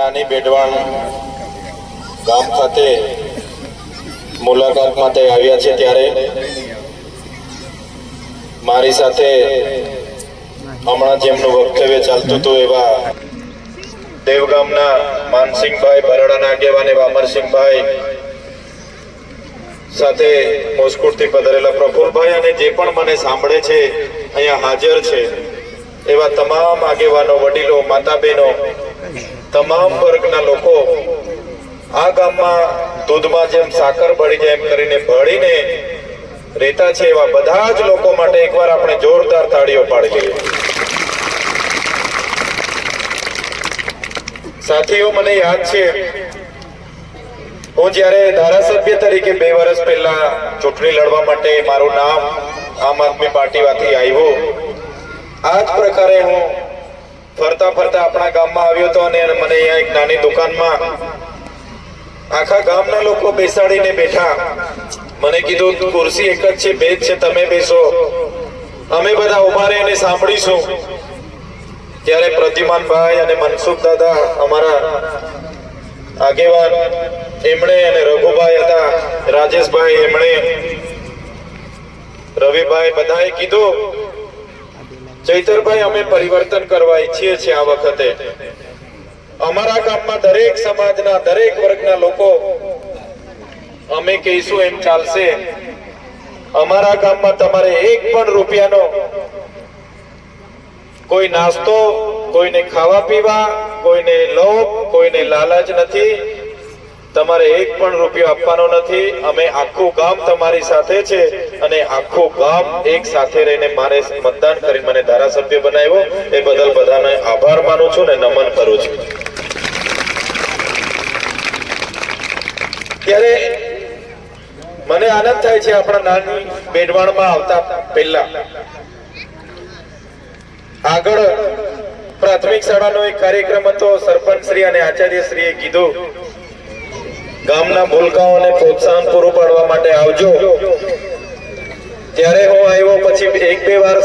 નાની બેડવાણ ગામ ખાતે મુલાકાત માટે આવ્યા છે ત્યારે મારી સાથે હમણાં જેમનું વક્તવ્ય ચાલતું હતું એવા દેવગામના માનસિંહભાઈ બરાડાના આગેવાન એવા અમરસિંહભાઈ સાથે મોસ્કુટથી પધારેલા પ્રફુલભાઈ અને જે પણ મને સાંભળે છે, અહીંયા હાજર છે, એવા તમામ આગેવાનો, વડીલો માતા બહેનો તમામ વર્ગના લોકો આ ગામમાં દૂધમાં જેમ સાકર ભળી જાય એમ કરીને ભળીને રહેતા છે એવા બધા જ લોકો માટે એકવાર આપણે જોરદાર તાળીઓ પાડી લઈએ. સાથીઓ, મને યાદ છે, હું જ્યારે ધારાસભ્ય તરીકે બે વર્ષ પહેલા ચૂંટણી લડવા માટે મારું નામ આમ આદમી પાર્ટીમાંથી આવ્યું, આ જ પ્રકારે હું ફરતા ફરતા આપણા ગામમાં આવ્યો હતો અને મને અહીંયા એક નાની દુકાનમાં આખા ગામના લોકો બેસાડીને બેઠા. મને કીધું, ખુરશી એક જ છે, બે જ છે, તમે બેસો. અમે બધા ઊભા રહીને સાંભળીશું. ત્યારે પ્રતિમાનભાઈ અને મનસુખ દાદા અમારા આગેવાન એમણે અને રઘુભાઈ હતા, રાજેશભાઈ એમણે. રવિભાઈ બધાએ કીધું ચૈતરભાઈ, અમે પરિવર્તન કરવા ઈચ્છીએ છીએ આ વખતે. અમારા ગામમાં દરેક સમાજના, દરેક વર્ગના લોકો અમે કહીશું એમ ચાલશે. અમારા ગામમાં તમારે એક પણ રૂપિયાનો કોઈ નાસ્તો, કોઈને ખાવા પીવા, કોઈને લોભ કોઈને લાલચ નથી. તમારે એક પણ રૂપિયો આપવાનો નથી. અમે આખું ગામ તમારી સાથે છે અને આખું ગામ એક સાથે રહીને મારે મતદાન કરી મને ધારાસભ્ય બનાવ્યો. એ બદલ બધાને આભાર માનું છું ને નમન કરું છું. ત્યારે મને આનંદ થાય છે આપણા નાની બેડવાણમાં આવતા પહેલા. આગળ પ્રાથમિક શાળાનો એક કાર્યક્રમ હતો. સરપંચ શ્રી અને આચાર્ય શ્રીએ કીધું ગામના ભૂલકાઓને પ્રોત્સાહન પૂરું પાડવા માટે આવજો. ત્યારે હું આવ્યો પછી એક બે વાર